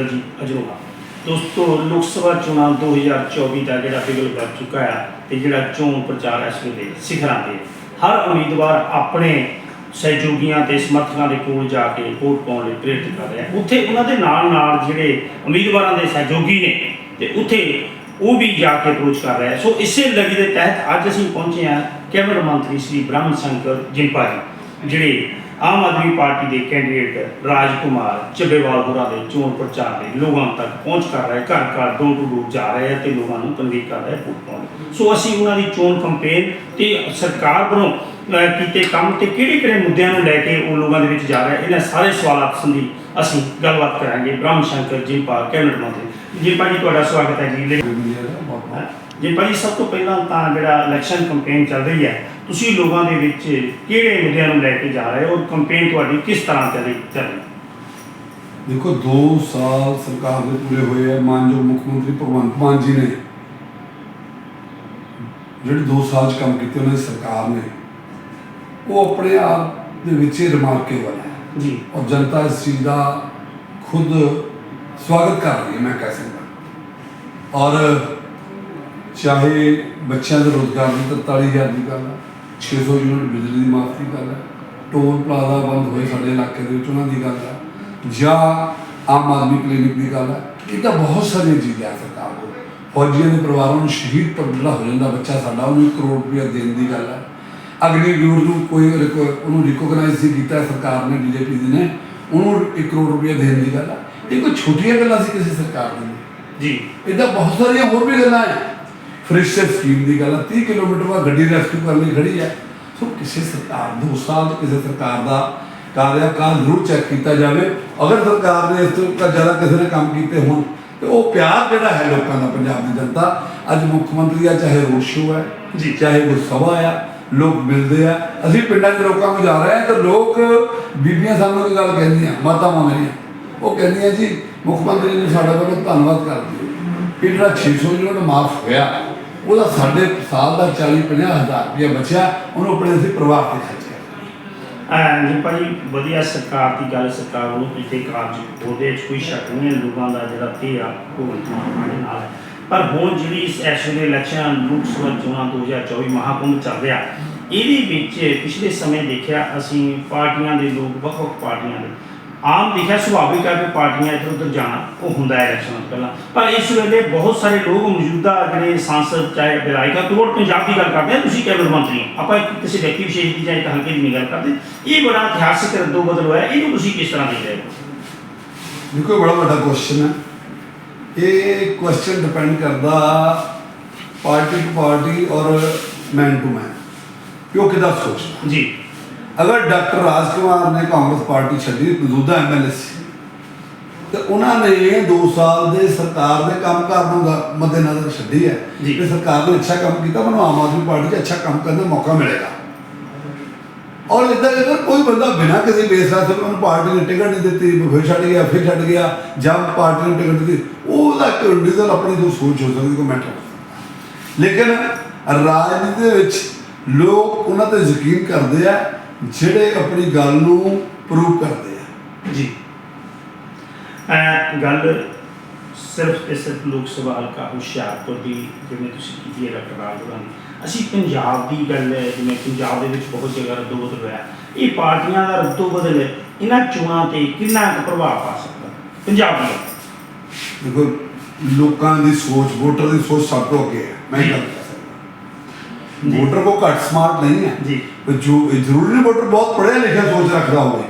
ਦਲਜੀਤ ਅਜਰੋਹਾ। ਦੋਸਤੋ ਲੋਕ ਸਭਾ ਚੋਣਾਂ 2024 ਦਾ ਜਿਹੜਾ ਬਿਗਲ ਵੱਜ ਚੁੱਕਾ ਹੈ ਤੇ ਜਿਹੜਾ ਚੋਣ ਪ੍ਰਚਾਰ ਇਸ ਵੇਲੇ ਸਿਖਰਾਂ ਤੇ ਹਰ ਉਮੀਦਵਾਰ ਆਪਣੇ ਸਹਿਯੋਗੀਆਂ ਤੇ ਸਮਰਥਕਾਂ ਦੇ ਕੋਲ ਜਾ ਕੇ ਵੋਟ ਪਾਉਣ ਲਈ ਪ੍ਰੇਰਿਤ ਕਰ ਰਿਹਾ ਉੱਥੇ ਉਹਨਾਂ ਦੇ ਨਾਲ ਨਾਲ ਜਿਹੜੇ ਉਮੀਦਵਾਰਾਂ ਦੇ ਸਹਿਯੋਗੀ ਨੇ ਤੇ ਉੱਥੇ ਉਹ ਵੀ ਜਾ ਕੇ ਅਪਰੋਚ ਕਰ ਰਿਹਾ ਸੋ ਇਸੇ ਲੜੀ ਦੇ ਤਹਿਤ ਅੱਜ ਅਸੀਂ ਪਹੁੰਚੇ ਹਾਂ ਕੈਬਨਿਟ ਮੰਤਰੀ ਸ੍ਰੀ ਬ੍ਰਹਮ ਸ਼ੰਕਰ ਜਿੰਪਾ ਜੀ ਜਿਹੜੇ ਆਮ ਆਦਮੀ ਪਾਰਟੀ ਦੇ ਕੈਂਡੀਡੇਟ ਰਾਜ ਕੁਮਾਰ ਚੱਬੇਵਾਲ ਹੋਰਾਂ ਦੇ ਚੋਣ ਪ੍ਰਚਾਰ ਲਈ ਲੋਕਾਂ ਤੱਕ ਪਹੁੰਚ ਕਰ ਰਹੇ ਘਰ ਘਰ ਡੋਰ ਟੂ ਡੋਰ ਜਾ ਰਹੇ ਤੇ ਲੋਕਾਂ ਨੂੰ ਕਨਵੀਨ ਕਰ ਰਹੇ ਵੋਟ ਪਾਉਣ। ਸੋ ਅਸੀਂ ਉਹਨਾਂ ਦੀ ਚੋਣ ਕੰਪੇਨ ਤੇ ਸਰਕਾਰ ਵੱਲੋਂ ਕੀਤੇ ਕੰਮ ਤੇ ਕਿਹੜੇ ਕਿਹੜੇ ਮੁੱਦਿਆਂ ਨੂੰ ਲੈ ਕੇ ਉਹ ਲੋਕਾਂ ਦੇ ਵਿੱਚ ਜਾ ਰਿਹਾ ਇਹਨਾਂ ਸਾਰੇ ਸਵਾਲਾਂ ਸੰਬੰਧੀ ਅਸੀਂ ਗੱਲਬਾਤ ਕਰਾਂਗੇ। ਬ੍ਰਹਮ ਸ਼ੰਕਰ ਜਿੰਪਾ ਕੈਬਨਿਟ ਮੰਤਰੀ। ਜੀ ਤੁਹਾਡਾ ਸਵਾਗਤ ਹੈ ਜੀ। ਜੀ ਭਾਜੀ ਸਭ ਤੋਂ ਪਹਿਲਾਂ ਤਾਂ ਜਿਹੜਾ ਇਲੈਕਸ਼ਨ ਕੈਂਪੇਨ ਚੱਲ ਰਹੀ ਹੈ ਤੁਸੀਂ ਲੋਕਾਂ ਦੇ ਵਿੱਚ ਕਿਹੜੇ ਮੁੱਦਿਆਂ ਨੂੰ ਲੈ ਕੇ ਜਾ ਰਹੇ ਹੋ? ਔਰ ਕੈਂਪੇਨ ਤੁਹਾਡੀ ਕਿਸ ਤਰ੍ਹਾਂ ਚੱਲੀ ਚੱਲ ਰਹੀ? ਹੈ ਦੇਖੋ 2 ਸਾਲ ਸਰਕਾਰ ਦੇ ਪੂਰੇ ਹੋਏ ਆ। ਮਾਨਯੋਗ ਮੁੱਖ ਮੰਤਰੀ ਭਗਵੰਤ ਮਾਨ ਜੀ ਨੇ ਜਿਹੜੇ 2 ਸਾਲ ਚ ਕੰਮ ਕੀਤੇ ਉਹਨਾਂ ਦੀ ਸਰਕਾਰ ਨੇ ਉਹ ਆਪਣੇ ਆਪ ਦੇ ਵਿੱਚ ਹੀ ਰਿਮਾਰਕੇਬਲ ਹੈ ਜੀ। ਔਰ ਜਨਤਾ ਇਸ ਚੀਜ਼ ਦਾ ਖੁਦ ਸਵਾਗਤ ਕਰ ਰਹੀ ਹੈ ਮੈਂ ਕਹਿ ਸਕਦਾ। ਔਰ ਚਾਹੇ ਬੱਚਿਆਂ ਦੇ ਰੋਜ਼ਗਾਰ ਦੀ 43000 ਦੀ ਗੱਲ ਹੈ 600 ਯੂਨਿਟ ਬਿਜਲੀ ਦੀ ਮਾਫ ਦੀ ਗੱਲ ਹੈ। ਟੋਲ ਪਲਾਜ਼ਾ ਬੰਦ ਹੋਏ ਸਾਡੇ ਇਲਾਕੇ ਦੇ ਵਿੱਚ ਉਹਨਾਂ ਦੀ ਗੱਲ ਹੈ। ਜਾਂ ਆਮ ਆਦਮੀ ਕਲੀਨਿਕ ਦੀ ਗੱਲ ਹੈ। ਇਹ ਤਾਂ ਬਹੁਤ ਸਾਰੀਆਂ ਚੀਜ਼ਾਂ ਸਰਕਾਰ ਕੋਲ। ਫੌਜੀਆਂ ਦੇ ਪਰਿਵਾਰਾਂ ਨੂੰ ਸ਼ਹੀਦ ਪਰ ਜਿਹੜਾ ਹੋ ਜਾਂਦਾ ਬੱਚਾ ਸਾਡਾ ਉਹਨੂੰ 1 ਕਰੋੜ ਰੁਪਇਆ ਦੇਣ ਦੀ ਗੱਲ ਹੈ। ਅਗਨੀ ਵੀਰ ਨੂੰ ਕੋਈ ਉਹਨੂੰ ਰਿਕੋਗਨਾਈਜ਼ ਸੀ ਕੀਤਾ ਸਰਕਾਰ ਨੇ ਬੀਜੇਪੀ ਦੀ ਨੇ। ਉਹਨੂੰ 1 ਕਰੋੜ ਰੁਪਇਆ ਦੇਣ ਦੀ ਗੱਲ ਹੈ। ਇਹ ਕੋਈ ਛੋਟੀਆਂ ਗੱਲਾਂ ਸੀ ਕਿਸੇ ਸਰਕਾਰ ਦੀ? ਜੀ। ਇਦਾਂ ਬਹੁਤ ਸਾਰੀਆਂ ਹੋਰ ਵੀ ਗੱਲਾਂ ਹੈ। ਫ੍ਰਿਸ਼ਰ ਸਕੀਮ ਦੀ ਗੱਲ ਹੈ 30 ਕਿਲੋਮੀਟਰ ਬਾਅਦ ਗੱਡੀ ਰੈਸਕਿਊ ਕਰਨ ਲਈ ਖੜੀ ਹੈ ਸੋ ਕਿਸੇ ਸਰਕਾਰ ਦੋ ਸਾਲ ਕਿਸੇ ਸਰਕਾਰ ਦਾ ਕਾਰਜਕਾਲ ਜ਼ਰੂਰ ਚੈੱਕ ਕੀਤਾ ਜਾਵੇ। ਅਗਰ ਸਰਕਾਰ ਨੇ ਇਸ ਤੋਂ ਜ਼ਿਆਦਾ ਕਿਸੇ ਨੇ ਕੰਮ ਕੀਤੇ ਹੋਣ ਤੇ ਉਹ ਪਿਆਰ ਜਿਹੜਾ ਹੈ ਲੋਕਾਂ ਦਾ ਪੰਜਾਬ ਦੀ ਜਨਤਾ ਅੱਜ ਮੁੱਖ ਮੰਤਰੀ ਆ ਚਾਹੇ ਰੋਡ ਸ਼ੋਅ ਹੈ ਜੀ। ਚਾਹੇ ਸਭਾ ਆ ਲੋਕ ਮਿਲਦੇ ਆ। ਅਸੀਂ ਪਿੰਡਾਂ 'ਚ ਲੋਕਾਂ ਨੂੰ ਜਾ ਰਹੇ ਆ ਤੇ ਲੋਕ ਬੀਬੀਆਂ ਸਾਨੂੰ ਇੱਕ ਗੱਲ ਕਹਿੰਦੀਆਂ ਮਾਤਾਵਾਂ ਮੇਰੀਆਂ। ਉਹ ਕਹਿੰਦੀਆਂ ਜੀ ਮੁੱਖ ਮੰਤਰੀ ਨੇ ਸਾਡਾ ਵੱਲੋਂ ਧੰਨਵਾਦ ਕਰਦੇ ਕਿ ਜਿਹੜਾ 600 ਯੂਨਿਟ ਮਾਫ ਹੋਇਆ ਉਹਦਾ ਸਾਡੇ ਸਾਲ ਦਾ 40 50 ਹਜ਼ਾਰ ਰੁਪਇਆ ਬਚਿਆ, ਉਹਨੂੰ ਆਪਣੇ ਅਸੀਂ ਪਰਿਵਾਰ ਤੇ ਖਰਚਿਆ ਅਹ ਜੀ ਵਧੀਆ ਸਰਕਾਰ ਦੀ ਗੱਲ ਸਰਕਾਰ ਵੱਲੋਂ ਕੀਤੇ ਕਾਰਜ, ਉਹਦੇ 'ਚ ਕੋਈ ਸ਼ੱਕ ਨਹੀਂ ਹੈ, ਲੋਕਾਂ ਦਾ ਜਿਹੜਾ ਤੇ ਆ ਭਗਵੰਤ ਮਾਨ ਨਾਲ ਪਰ ਹੁਣ ਜਿਹੜੀ ਇਸ ਇਸ ਵੇਲੇ ਇਲੈਕਸ਼ਨ, ਲੋਕ ਸਭਾ ਚੋਣਾਂ 2024 ਮਹਾਕੁੰਭ ਚੱਲ ਰਿਹਾ, ਇਹਦੇ ਵਿੱਚ ਪਿਛਲੇ ਸਮੇਂ ਦੇਖਿਆ ਅਸੀਂ ਪਾਰਟੀਆਂ ਦੇ ਲੋਕ ਵੱਖ ਵੱਖ ਪਾਰਟੀਆਂ ਦੇ। ਆਮ ਦੇਖਿਆ ਸੁਭਾਵਿਕ ਹੈ ਕਿ ਪਾਰਟੀਆਂ ਇੱਧਰ ਉੱਧਰ ਜਾਣਾ, ਉਹ ਹੁੰਦਾ ਹੈ ਇਲੈਕਸ਼ਨ ਪਹਿਲਾਂ। ਪਰ ਇਸ ਵੇਲੇ ਬਹੁਤ ਸਾਰੇ ਲੋਕ ਮੌਜੂਦਾ ਜਿਹੜੇ ਸੰਸਦ ਚਾਹੇ ਵਿਧਾਇਕਾ ਤੋੜ ਪੰਜਾਬ ਦੀ ਗੱਲ ਕਰਦੇ ਆ ਤੁਸੀਂ ਕੈਬਨਿਟ ਮੰਤਰੀ ਆਪਾਂ ਕਿਸੇ ਵਿਅਕਤੀ ਵਿਸ਼ੇਸ਼ ਦੀ ਜਾਂ ਇੱਕ ਹਲਕੇ ਦੀ ਨਹੀਂ ਗੱਲ ਕਰਦੇ। ਇਹ ਬੜਾ ਇਤਿਹਾਸਿਕ ਰਦੋ ਬਦਲ ਹੋਇਆ ਇਹਨੂੰ ਤੁਸੀਂ ਕਿਸ ਤਰ੍ਹਾਂ ਦੇਖ ਰਹੇ ਹੋ? ਦੇਖੋ ਬੜਾ ਵੱਡਾ ਕੁਐਸਚਨ ਹੈ। ਇਹ ਕੁਐਸਚਨ ਡਿਪੈਂਡ ਕਰਦਾ ਪਾਰਟੀ ਟੂ ਪਾਰਟੀ ਔਰ ਮੈਨ ਟੂ ਮੈਨ ਕਿ ਉਹ ਕਿਹਦਾ ਸੋਚਦਾ ਜੀ। ਅਗਰ ਡਾਕਟਰ ਰਾਜਕੁਮਾਰ ਨੇ ਕਾਂਗਰਸ ਪਾਰਟੀ ਛੱਡੀ ਮੌਜੂਦਾ ਐਮਐਲਏ ਸੀ ਤੇ ਉਹਨਾਂ ਨੇ 2 ਸਾਲ ਦੇ ਸਰਕਾਰ ਦੇ ਕੰਮਕਾਰ ਨੂੰ ਗ- ਮੱਦੇਨਜ਼ਰ ਛੱਡੀ ਹੈ। ਕਿ ਸਰਕਾਰ ਨੇ ਅੱਛਾ ਕੰਮ ਕੀਤਾ ਮੈਨੂੰ ਆਮ ਆਦਮੀ ਪਾਰਟੀ 'ਚ ਅੱਛਾ ਕੰਮ ਕਰਨ ਦਾ ਮੌਕਾ ਮਿਲੇਗਾ। ਔਰ ਇਦਾਂ ਅਗਰ ਕੋਈ ਬੰਦਾ ਬਿਨਾਂ ਕਿਸੇ ਬੇਸ ਰਾਤ ਉਹਨੂੰ ਪਾਰਟੀ ਨੇ ਟਿਕਟ ਨਹੀਂ ਦਿੱਤੀ ਫਿਰ ਛੱਡ ਗਿਆ ਫਿਰ ਛੱਡ ਗਿਆ ਜਾਂ ਪਾਰਟੀ ਨੇ ਟਿਕਟ ਦਿੱਤੀ ਉਹਦਾ ਇੰਡੀਵਿਜੂਅਲ ਆਪਣੀ ਜੋ ਸੋਚ ਹੋ ਸਕਦੀ ਕੋਈ ਮੈਟਰ ਲੇਕਿਨ ਰਾਜਨੀਤੀ ਦੇ ਵਿੱਚ ਲੋਕ ਉਹਨਾਂ ਤੇ ਯਕੀਨ ਕਰਦੇ ਆ ਜਿਹੜੇ ਆਪਣੀ ਗੱਲ ਨੂੰ ਪ੍ਰੂਵ ਕਰਦੇ ਆ। ਜੀ। ਗੱਲ ਸਿਰਫ ਤੇ ਸਿਰਫ ਲੋਕ ਸਭਾ ਹਲਕਾ ਹੁਸ਼ਿਆਰਪੁਰ ਦੀ ਜਿਵੇਂ ਤੁਸੀਂ ਕੀਤੀ ਹੈ ਡਾਕਟਰ ਰਾਜਵਰਾਂ ਦੀ ਅਸੀਂ ਪੰਜਾਬ ਦੀ ਗੱਲ ਹੈ ਜਿਵੇਂ ਪੰਜਾਬ ਦੇ ਵਿੱਚ ਬਹੁਤ ਜਗ੍ਹਾ ਰੱਦੋ ਬਦਲ ਹੋਇਆ ਇਹ ਪਾਰਟੀਆਂ ਦਾ ਰੱਦੋ ਬਦਲ ਇਹਨਾਂ ਚੋਣਾਂ ਤੇ ਕਿੰਨਾ ਕੁ ਪ੍ਰਭਾਵ ਪਾ ਸਕਦਾ ਪੰਜਾਬ ਦੀ। ਦੇਖੋ ਲੋਕਾਂ ਦੀ ਸੋਚ ਵੋਟਰ ਦੀ ਸੋਚ ਸਭ ਤੋਂ ਅੱਗੇ ਹੈ। ਮੈਂ ਗੱਲ ਕਹਿ ਸਕਦਾ। ਵੋਟਰ ਕੋ ਘੱਟ ਸਮਾਰਟ ਨਹੀਂ ਹੈ। ਜੀ। ਪਰ ਜੋ ਜ਼ਰੂਰੀ ਵੋਟਰ ਬਹੁਤ ਪੜ੍ਹਿਆ ਲਿਖਿਆ ਸੋਚ ਰੱਖਦਾ ਹੋਵੇ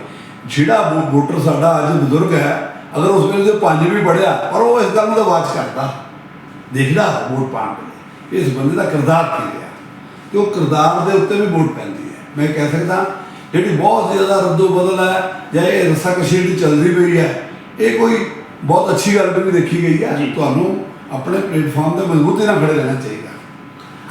ਜਿਹੜਾ ਵੋਟਰ ਸਾਡਾ ਅੱਜ ਬਜ਼ੁਰਗ ਹੈ ਅਗਰ ਉਸ ਵੇਲੇ ਦੇ ਪੰਜ ਵੀ ਪੜ੍ਹਿਆ ਪਰ ਉਹ ਇਸ ਗੱਲ ਨੂੰ ਤਾਂ ਬਾਤ ਕਰਦਾ। ਦੇਖਦਾ ਵੋਟ ਪਾਉਣ ਵੇਲੇ। ਇਸ ਬੰਦੇ ਦਾ ਕਿਰਦਾਰ ਕੀ ਹੈ ਕਿ ਉਹ ਕਿਰਦਾਰ ਦੇ ਉੱਤੇ ਵੀ ਵੋਟ ਪੈਂਦੀ ਹੈ। ਮੈਂ ਕਹਿ ਸਕਦਾ ਜਿਹੜੀ ਬਹੁਤ ਜ਼ਿਆਦਾ ਰੱਦੋ ਬਦਲ ਹੈ ਜਾਂ ਇਹ ਰਸਾ ਕਸ਼ੀ ਦੀ ਚੱਲਦੀ ਪਈ ਹੈ ਇਹ ਕੋਈ ਬਹੁਤ ਅੱਛੀ ਗੱਲ ਵੀ ਦੇਖੀ ਗਈ ਹੈ। ਤੁਹਾਨੂੰ ਆਪਣੇ ਪਲੇਟਫਾਰਮ ਤੇ ਮਜ਼ਬੂਤੀ ਨਾਲ ਖੜੇ ਰਹਿਣਾ ਚਾਹੀਦਾ।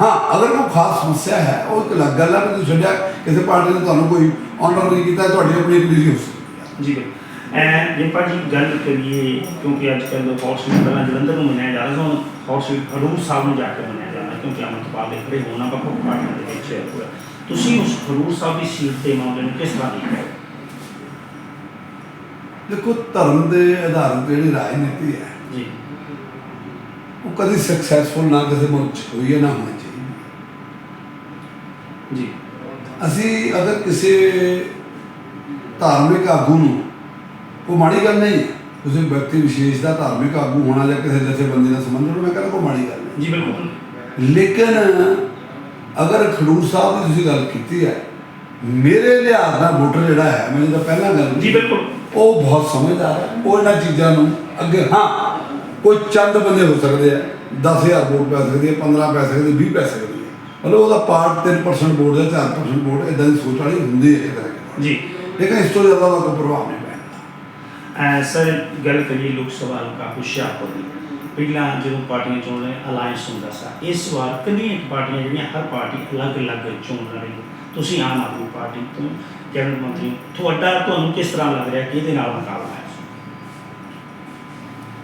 ਹਾਂ ਅਗਰ ਕੋਈ ਖਾਸ ਸਮੱਸਿਆ ਹੈ ਉਹ ਇੱਕ ਅਲੱਗ ਗੱਲ ਹੈ ਕਿ ਤੁਸੀਂ ਛੱਡਿਆ ਕਿਸੇ ਪਾਰਟੀ ਨੇ ਤੁਹਾਨੂੰ ਕੋਈ ਆਨਰ ਨਹੀਂ ਕੀਤਾ ਤੁਹਾਡੀ ਆਪਣੀ ਹੋ ਸਕਦੀ ਹੈ। ਜੀ ਐ ਜੇ ਭਾਜੀ ਗੱਲ ਕਰੀਏ ਕਿਉਂਕਿ ਅੱਜ ਕੱਲ੍ਹ ਹੌਟ ਸੀਟ ਪਹਿਲਾਂ ਜਲੰਧਰ ਨੂੰ ਮੰਨਿਆ ਜਾ ਰਿਹਾ ਸੀ ਹੁਣ ਹੌਟ ਸੀਟ ਹਰੂਰ ਸਾਹਿਬ ਨੂੰ ਜਾ ਕੇ ਮੰਨਿਆ ਜਾਣਾ ਕਿਉਂਕਿ ਅਮਰਤਪਾਲ ਦੇ ਖੜੇ ਹੋਣਾ ਵੱਖ ਪਾਰਟੀਆਂ ਦੇ ਵਿੱਚ ਹੋਇਆ ਤੁਸੀਂ ਉਸ ਹਰੂਰ ਸਾਹਿਬ ਦੀ ਸੀਟ ਦੇ ਮਾਮਲੇ ਨੂੰ ਕਿਸ ਤਰ੍ਹਾਂ ਦੇਖਦੇ ਹੋ? ਦੇਖੋ ਧਰਮ ਦੇ ਆਧਾਰਿਤ ਜਿਹੜੀ ਰਾਜਨੀਤੀ ਹੈ ਜੀ। ਉਹ ਕਦੀ ਸਕਸੈਸਫੁਲ ਨਾ ਕਿਸੇ ਮੁਲਕ 'ਚ ਹੋਈ ਹੈ ਨਾ ਹੋਣੀ ਚਾਹੀਦੀ। ਜੀ। ਅਸੀਂ ਅਗਰ ਕਿਸੇ ਧਾਰਮਿਕ ਆਗੂ ਨੂੰ ਉਹ ਮਾੜੀ ਗੱਲ ਨਹੀਂ। ਕਿਸੇ ਵਿਅਕਤੀ ਵਿਸ਼ੇਸ਼ ਦਾ ਧਾਰਮਿਕ ਆਗੂ ਹੋਣਾ ਜਾਂ ਕਿਸੇ ਜਥੇਬੰਦੀ ਨਾਲ ਸੰਬੰਧ ਹੋਣਾ ਮੈਂ ਕਹਿੰਦਾ ਕੋਈ ਮਾੜੀ ਗੱਲ ਨਹੀਂ। ਜੀ ਬਿਲਕੁਲ। ਲੇਕਿਨ ਅਗਰ ਖਡੂਰ ਸਾਹਿਬ ਦੀ ਤੁਸੀਂ ਗੱਲ ਕੀਤੀ ਹੈ ਮੇਰੇ ਲਿਹਾਜ਼ ਨਾਲ ਵੋਟਰ ਜਿਹੜਾ ਹੈ ਮੈਂ ਜਿਹਦਾ ਪਹਿਲਾਂ ਗੱਲ ਜੀ ਬਿਲਕੁਲ। ਉਹ ਬਹੁਤ ਸਮਝਦਾਰ ਹੈ। ਉਹ ਇਹਨਾਂ ਚੀਜ਼ਾਂ ਨੂੰ ਅੱਗੇ ਹਾਂ ਕੋਈ ਚੰਦ ਬੰਦੇ ਹੋ ਸਕਦੇ ਆ 10000 ਵੋਟ ਪੈ ਸਕਦੀ ਹੈ 15 ਪੈ ਸਕਦੀ ਹੈ 20 ਪੈ ਸਕਦੀ ਹੈ। ਮਤਲਬ ਉਹਦਾ ਪਾਰਟ 3% ਵੋਟ ਜਾਂ 4% ਵੋਟ ਇਦਾਂ ਦੀ ਸੋਚ ਵਾਲੀ ਹੁੰਦੀ ਹੈ ਇੱਕ ਤਰ੍ਹਾਂ ਦੀ। ਜੀ। ਲੇਕਿਨ ਇਸ ਤੋਂ ਜ਼ਿਆਦਾ ਦਾ ਕੋਈ ਪ੍ਰਭਾਵ ਨਹੀਂ ਪੈਂਦਾ। ਸਰ ਗੱਲ ਕਰੀਏ ਲੋਕ ਸਭਾ ਹਲਕਾ ਹੁਸ਼ਿਆਰਪੁਰ ਦੀ। ਪਹਿਲਾਂ ਜਦੋਂ ਪਾਰਟੀਆਂ ਚੋਣ ਰਹੇ ਅਲਾਈਅੰਸ ਹੁੰਦਾ ਸੀ। ਇਸ ਵਾਰ ਕਿੰਨੀਆਂ ਪਾਰਟੀਆਂ ਜਿਹੜੀਆਂ ਹਰ ਪਾਰਟੀ ਅਲੱਗ-ਅਲੱਗ ਚੋਣ ਲੜ ਤੁਸੀਂ ਆਮ ਆਦਮੀ ਪਾਰਟੀ ਤੋਂ ਕੈਬਨਿਟ ਮੰਤਰੀ। ਤੁਹਾਡਾ ਤੁਹਾਨੂੰ ਕਿਸ ਤਰ੍ਹਾਂ ਲੱਗ ਰਿਹਾ? ਕਿ ਇਹਦੇ ਨਾਲ ਮੁਕਾਬਲਾ ਹੈ?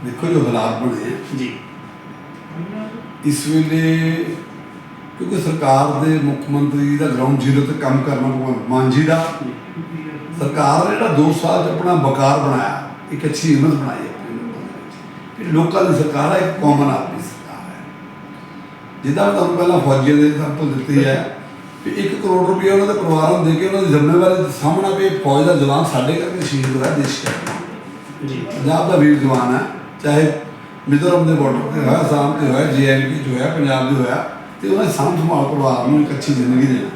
ਦੇਖੋ ਜੋ ਹਾਲਾਤ ਬਣੇ ਜੀ। ਇਸ ਵੇਲੇ ਕਿਉਂਕਿ ਸਰਕਾਰ ਦੇ ਮੁੱਖ ਮੰਤਰੀ ਦਾ ਗਰਾਊਂਡ ਜ਼ੀਰੋ ਤੇ ਕੰਮ ਕਰਨਾ ਭਗਵੰਤ ਮਾਨ ਜੀ। ਦਾ ਸਰਕਾਰ ਨੇ ਜਿਹੜਾ 2 ਸਾਲ 'ਚ ਆਪਣਾ ਵਕਾਰ ਬਣਾਇਆ। ਇੱਕ ਅੱਛੀ ਇਮੇਜ ਬਣਾਈ ਹੈ ਆਪਣੇ ਲੋਕਾਂ ਦੇ ਲੋਕਾਂ ਸਰਕਾਰ ਹੈ ਇੱਕ ਕਾਮਨ ਆਦਮੀ ਸਰਕਾਰ ਹੈ। ਜਿੱਦਾਂ ਤੁਹਾਨੂੰ ਪਹਿਲਾਂ ਫੌਜੀਆਂ ਦੇ ਐਗਜ਼ਾਮਪਲ ਦਿੱਤੀ ਹੈ ਕਿ 1 ਕਰੋੜ ਰੁਪਏ ਉਹਨਾਂ ਦੇ ਪਰਿਵਾਰਾਂ ਨੂੰ ਦੇ ਕੇ ਉਹਨਾਂ ਦੀ ਜ਼ਿੰਮੇਵਾਰੀ ਦਾ ਸਾਹਮਣਾ ਵੀ ਫੌਜ ਦਾ ਜਵਾਨ ਸਾਡੇ ਕਰਕੇ ਸ਼ਹੀਦ ਹੋਇਆ ਦੇਸ਼ ਕਰਕੇ ਜੀ। ਪੰਜਾਬ ਦਾ ਵੀਰ ਜਵਾਨ ਹੈ ਚਾਹੇ ਮਿਜ਼ੋਰਮ ਦੇ ਬਾਰਡਰ ਤੇ ਹੋਇਆ ਆਸਾਮ ਤੇ ਹੋਇਆ ਜੀਐਨਪੀ ਚ ਹੋਇਆ ਪੰਜਾਬ ਦੇ ਹੋਇਆ ਤੇ ਉਹਨੇ ਸਾਂਭ ਸੰਭਾਲ ਪਰਿਵਾਰ ਨੂੰ ਇੱਕ ਅੱਛੀ ਜ਼ਿੰਦਗੀ ਦੇਣਾ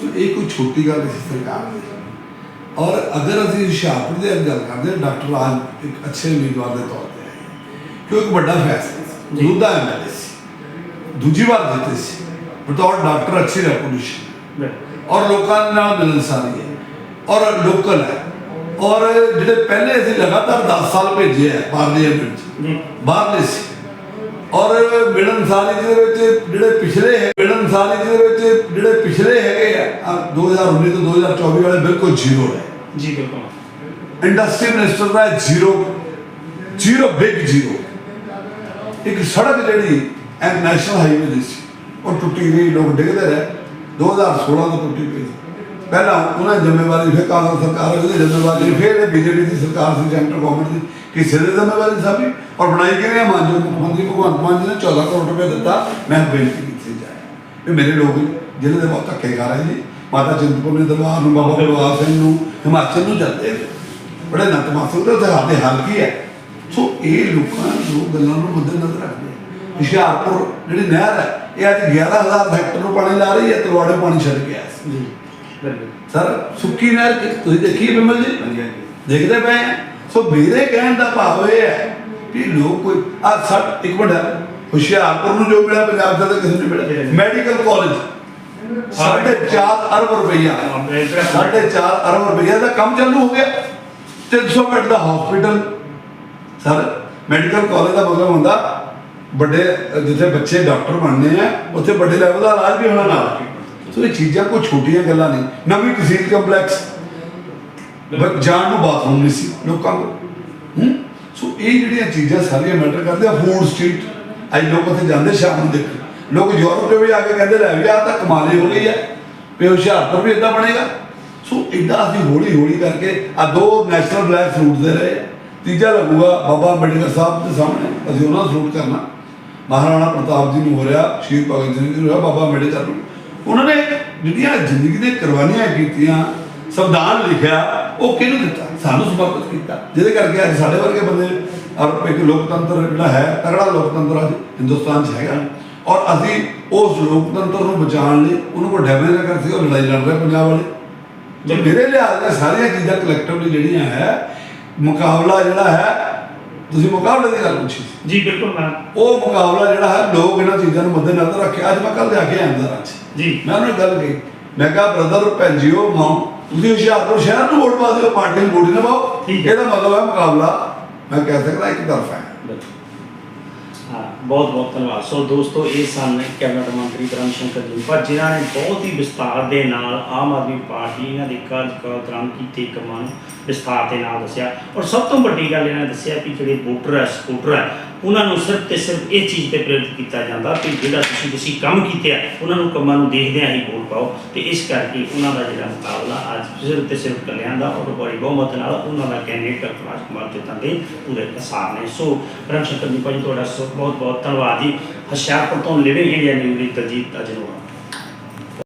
ਸੋ ਇਹ ਕੋਈ ਛੋਟੀ ਗੱਲ ਨਹੀਂ ਸਰਕਾਰ ਦੀ। ਔਰ ਅਗਰ ਅਸੀਂ ਹੁਸ਼ਿਆਰਪੁਰ ਦੇ ਗੱਲ ਕਰਦੇ ਡਾਕਟਰ ਰਾਜ ਇੱਕ ਅੱਛੇ ਉਮੀਦਵਾਰ ਦੇ ਤੌਰ ਤੇ ਆਏ। ਕਿਉਂ ਇੱਕ ਵੱਡਾ ਫੈਸਲਾ ਸੀ। ਦੁੱਧਾ ਐਮਐਲਏ ਸੀ। ਦੂਜੀ ਵਾਰ ਜਿੱਤੇ ਸੀ। ਬਤੌਰ ਡਾਕਟਰ ਅੱਛੀ ਰੈਪੂਟੇਸ਼ਨ। ਔਰ ਲੋਕਾਂ ਨਾਲ ਮਿਲਨਸਾਰੀ ਹੈ। ਔਰ ਲੋਕਲ ਹੈ। ਔਰ ਜਿਹੜੇ ਪਹਿਲੇ ਅਸੀਂ ਲਗਾਤਾਰ 10 ਸਾਲ ਭੇਜੇ ਹੈ ਪਾਰਲੀਮੈਂਟ 'ਚ। ਬਾਹਰਲੇ ਸੀ। ਔਰ ਮਿਲਨਸਾਰੀ ਜਿਹਦੇ ਵਿੱਚ ਜਿਹੜੇ ਪਿਛਲੇ ਹੈ ਮਿਲਨਸਾਰੀ ਜਿਹਦੇ ਵਿੱਚ ਜਿਹੜੇ ਪਿਛਲੇ ਹੈਗੇ ਆ ਆਹ 2019 ਤੋਂ 2024 ਵਾਲੇ ਬਿਲਕੁਲ ਜ਼ੀਰੋ ਹੈ ਜੀ ਬਿਲਕੁਲ। ਇੰਡਸਟਰੀ ਮਿਨਿਸਟਰ ਦਾ ਜ਼ੀਰੋ ਜ਼ੀਰੋ ਬਿਗ ਜ਼ੀਰੋ। ਇੱਕ ਸੜਕ ਜਿਹੜੀ ਐ ਨੈਸ਼ਨਲ ਹਾਈਵੇ ਦੀ ਸੀ ਉਹ ਟੁੱਟੀ ਗਈ ਲੋਕ ਡਿੱਗਦੇ ਰਹੇ। 2016 ਤੋਂ ਟੁੱਟੀ ਪਈ ਸੀ। ਪਹਿਲਾਂ ਉਹਨਾਂ ਦੀ ਜ਼ਿੰਮੇਵਾਰੀ ਫਿਰ ਕਾਂਗਰਸ ਸਰਕਾਰ ਉਹਦੀ ਜ਼ਿੰਮੇਵਾਰੀ ਫਿਰ ਇਹ ਬੀਜੇਪੀ ਦੀ ਸਰਕਾਰ ਸੀ ਸੈਂਟਰ ਗਵਰਨਮੈਂਟ ਦੀ। ਕਿਸੇ ਦੀ ਜ਼ਿੰਮੇਵਾਰੀ ਸਾਬੀ ਔਰ ਬਣਾਈ ਕਿਵੇਂ ਆ? ਮਾਨਜੋ ਮੁੱਖ ਮੰਤਰੀ ਭਗਵੰਤ ਮਾਨ ਜੀ ਨੇ 14 ਕਰੋੜ ਰੁਪਏ ਦਿੱਤਾ। ਮੈਂ ਬੇਨਤੀ ਕੀਤੀ ਜਾਏ ਇਹ ਮੇਰੇ ਲੋਕ ਜਿਹਨਾਂ ਦੇ ਬਹੁਤ ਧੱਕੇ ਖਾ ਰਹੇ ਜੀ ਮਾਤਾ ਚਿੰਤਪੁਰਨੀ ਦਰਬਾਰ ਨੂੰ, ਬਾਬਾ ਬਲਵਾਰ ਸਿੰਘ ਨੂੰ, ਹਿਮਾਚਲ ਨੂੰ ਜਾਂਦੇ ਨੇ। ਬੜੇ ਨਤਮਸਤਕ ਤੇ ਤੁਹਾਡੇ ਹਾਲ ਕੀ ਹੈ? ਸੋ ਇਹ ਲੋਕਾਂ ਨੂੰ ਗੱਲਾਂ ਨੂੰ ਮੱਦੇ ਨਜ਼ਰ ਰੱਖਦੇ ਹੁਸ਼ਿਆਰਪੁਰ, ਜਿਹੜੀ ਨਹਿਰ ਹੈ, ਇਹ ਅੱਜ 11000 ਹੈਕਟਰ ਨੂੰ ਪਾਣੀ ਲਾ ਰਹੀ ਹੈ, ਤਲਵਾੜੇ ਪਾਣੀ ਛੱਡ ਕੇ ਆਇਆ ਸੀ। ਸਰ ਸੁੱਕੀ ਨਹਿਰ ਤੁਸੀਂ ਦੇਖੀ ਬਿਮਲ ਜੀ? ਦੇਖਦੇ ਪਏ ਆ? ਸੋ ਮੇਰੇ ਕਹਿਣ ਦਾ ਭਾਵ ਇਹ ਹੈ ਕਿ ਲੋਕ ਕੋਈ ਆ ਸੱਟ ਇੱਕ ਮਿੰਟ। ਹੁਸ਼ਿਆਰਪੁਰ ਨੂੰ ਜੋ ਮਿਲਿਆ ਪੰਜਾਬ ਦਾ ਤਾਂ ਕਿਸੇ ਨੂੰ ਮਿਲਿਆ। Medical college. ਸਾਢੇ 4 ਅਰਬ ਰੁਪਈਆ। ਸਾਢੇ 4 ਅਰਬ ਰੁਪਈਆ ਦਾ ਕੰਮ ਚਾਲੂ ਹੋ ਗਿਆ। 300 ਬੈੱਡ ਦਾ ਹਸਪੀਟਲ ਸਰ ਮੈਡੀਕਲ ਕਾਲਜ ਦਾ ਮਤਲਬ ਹੁੰਦਾ ਵੱਡੇ ਜਿੱਥੇ ਬੱਚੇ ਡਾਕਟਰ ਬਣਨੇ ਆ ਉੱਥੇ ਵੱਡੇ ਲੈਵਲ ਦਾ ਇਲਾਜ ਵੀ ਹੋਣਾ ਨਾਲ। ਸੋ ਇਹ ਚੀਜ਼ਾਂ ਕੋਈ ਛੋਟੀਆਂ ਗੱਲਾਂ ਨਹੀਂ। ਨਵੀਂ ਤਹਿਸੀਲ ਕੰਪਲੈਕਸ। ਜਾਣ ਨੂੰ ਬਾਥਰੂਮ ਨਹੀਂ ਸੀ, ਲੋਕਾਂ ਕੋਲ। ਹੂੰ? ਸੋ ਇਹ ਜਿਹੜੀਆਂ ਚੀਜ਼ਾਂ ਸਾਰੀਆਂ ਮੈਟਰ ਕਰਦੇ ਆ, ਫੂਡ ਸਟਰੀਟ। ਅੱਜ ਲੋਕ ਉੱਥੇ ਜਾਂਦੇ, ਸ਼ਾਮ ਨੂੰ ਦੇਖਣ। ਲੋਕ ਯੂਰਪ ਤੋਂ ਵੀ ਆ ਕੇ ਕਹਿੰਦੇ, ਲੈ ਵੀ ਆ ਤਾਂ ਕਮਾਲੀ ਹੋ ਗਈ ਹੈ। ਵੀ ਹੁਸ਼ਿਆਰਪੁਰ ਵੀ ਇਦਾਂ ਬਣੇਗਾ। ਸੋ ਇਦਾਂ ਅਸੀਂ ਹੌਲੀ ਹੌਲੀ ਕਰਕੇ ਆ ਦੋ ਨੈਸ਼ਨਲ ਬਲੈਕ ਫਰੂਟ ਦੇ ਰਹੇ ਤੀਜਾ ਲੱਗੂਗਾ ਬਾਬਾ ਅੰਬੇਡਕਰ ਸਾਹਿਬ ਦੇ ਸਾਹਮਣੇ। ਅਸੀਂ ਉਹਨਾਂ ਨੂੰ ਸਲੂਟ ਕਰਨਾ। ਮਹਾਰਾਣਾ ਪ੍ਰਤਾਪ ਜੀ ਨੂੰ ਹੋ ਰਿਹਾ, ਸ਼ਹੀਦ ਭਗਤ ਸਿੰਘ ਜੀ ਨੂੰ ਹੋ ਰਿਹਾ, ਬਾਬਾ ਅੰਬੇਡਕਰ ਨੂੰ। ਉਹਨਾਂ ਨੇ ਜਿਹੜੀਆਂ ਜ਼ਿੰਦਗੀ ਦੇ ਕੁਰਬਾਨੀਆਂ ਕੀਤੀਆਂ, ਸੰਵਿਧਾਨ ਲਿਖਿਆ, ਉਹ ਕਿਹਨੂੰ ਦਿੱਤਾ? ਸਾਨੂੰ ਸਮਰਪਿਤ ਕੀਤਾ। ਜਿਹਦੇ ਕਰਕੇ ਅੱਜ ਸਾਡੇ ਵਰਗੇ ਬੰਦੇ ਔਰ ਇੱਕ ਲੋਕਤੰਤਰ ਜਿਹੜਾ ਹੈ ਤਗੜਾ ਲੋਕਤੰਤਰ ਅੱਜ ਹਿੰਦੁਸਤਾਨ 'ਚ ਹੈਗਾ। ਔਰ ਅਸੀਂ ਉਸ ਲੋਕਤੰਤਰ ਨੂੰ ਬਚਾਉਣ ਲਈ ਉਹਨੂੰ ਕੋਈ ਡੈਮੇਜ ਨਾ ਕਰ ਉਹ ਲੜਾਈ ਲੜ ਰਹੇ ਪੰਜਾਬ ਵਾਲੇ। ਜੇ ਮੇਰੇ ਲਿਹਾਜ਼ ਨਾਲ ਸਾਰੀਆਂ ਚੀਜ਼ਾਂ ਕਲੈਕਟਿਵਲੀ ਜਿਹੜੀਆਂ ਹੈ, ਮੁਕਾਬਲਾ ਜਿਹੜਾ ਹੈ ਤੁਸੀਂ ਮੁਕਾਬਲੇ ਦੀ ਗੱਲ ਪੁੱਛੀ ਸੀ। ਜੀ ਬਿਲਕੁਲ ਮੈਂ ਉਹ ਮੁਕਾਬਲਾ ਜਿਹੜਾ ਹੈ ਲੋਕ ਇਹਨਾਂ ਚੀਜ਼ਾਂ ਨੂੰ ਮੱਦੇ ਨਜ਼ਰ ਰੱਖੇ। ਅੱਜ ਮੈਂ ਕੱਲ ਜਾ ਕੇ ਆਇਆ ਅੰਦਰ ਅੱਜ। ਜੀ। ਮੈਂ ਉਹਨਾਂ ਗੱਲ ਕਹੀ। ਮੈਂ ਕਿਹਾ ਬ੍ਰਦਰ ਭੈਣ ਜੀਓ ਮਾਂ ਤੁਸੀਂ ਹੁਸ਼ਿਆਰਪੁਰ ਸ਼ਹਿਰ ਨੂੰ ਵੋਟ ਪਾ ਦਿਓ ਪਾਰਟੀ ਨੂੰ ਵੋਟ ਨਾ ਪਾਓ। ਠੀਕ ਹੈ। ਇਹਦਾ ਮਤਲਬ ਹੈ ਮੁਕਾਬਲਾ ਮੈਂ ਕਹਿ ਸਕਦਾ ਇੱਕ ਤਰਫਾ ਹੈ। ਹਾਂ, ਬਹੁਤ ਬਹੁਤ ਧੰਨਵਾਦ। ਸੋ ਦੋਸਤੋ, ਇਹ ਸਨ ਕੈਬਨਿਟ ਮੰਤਰੀ ਧਰਮ ਸ਼ੰਕਰ ਜੁੰਪਾ ਜਿਨ੍ਹਾਂ ਨੇ ਬਹੁਤ ਹੀ ਵਿਸਤਾਰ ਦੇ ਨਾਲ ਆਮ ਆਦਮੀ ਪਾਰਟੀ ਇਹਨਾਂ ਦੇ ਕਾਰਜਕਾਲ ਦੌਰਾਨ ਕੀਤੇ ਕੰਮਾਂ ਨੂੰ ਵਿਸਤਾਰ ਦੇ ਨਾਲ ਦੱਸਿਆ। ਔਰ ਸਭ ਤੋਂ ਵੱਡੀ ਗੱਲ ਇਹਨਾਂ ਨੇ ਦੱਸਿਆ ਕਿ ਜਿਹੜੇ ਵੋਟਰ ਹੈ, ਸਪੋਰਟਰ ਹੈ ਉਹਨਾਂ ਨੂੰ ਸਿਰਫ ਤੇ ਸਿਰਫ ਇਹ ਚੀਜ਼ ਤੇ ਪ੍ਰੇਰਿਤ ਕੀਤਾ ਜਾਂਦਾ ਕਿ ਜਿਹੜਾ ਤੁਸੀਂ ਤੁਸੀਂ ਕੰਮ ਕੀਤੇ ਆ, ਉਹਨਾਂ ਨੂੰ ਕੰਮਾਂ ਨੂੰ ਦੇਖਦਿਆਂ ਹੀ ਬੋਲ ਪਾਓ ਤੇ ਇਸ ਕਰਕੇ ਉਹਨਾਂ ਦਾ ਜਿਹੜਾ ਮੁਕਾਬਲਾ ਅੱਜ ਸਿਰਫ ਤੇ ਸਿਰਫ ਕਲਿਆਂ ਦਾ ਔਰ ਬੜੀ ਬਹੁਮਤ ਨਾਲ ਉਹਨਾਂ ਦਾ ਕੈਂਡੀਡੇਟ ਡਾਕਟਰ ਰਾਜ ਕੁਮਾਰ ਜੋਤਾਂ ਦੇ ਪੂਰੇ ਕਸਾਰ ਨੇ। ਸੋ ਰਣ ਸ਼ੰਕਰ ਜੀ ਭਾਜੀ ਤੁਹਾਡਾ ਬਹੁਤ ਬਹੁਤ ਧੰਨਵਾਦ ਜੀ। ਹੁਸ਼ਿਆਰਪੁਰ ਤੋਂ ਲਿਵਿੰਗ ਇੰਡੀਆ ਨਿਊਜ਼ ਲਈ ਦਲਜੀਤ ਅਜਨੋਰਾ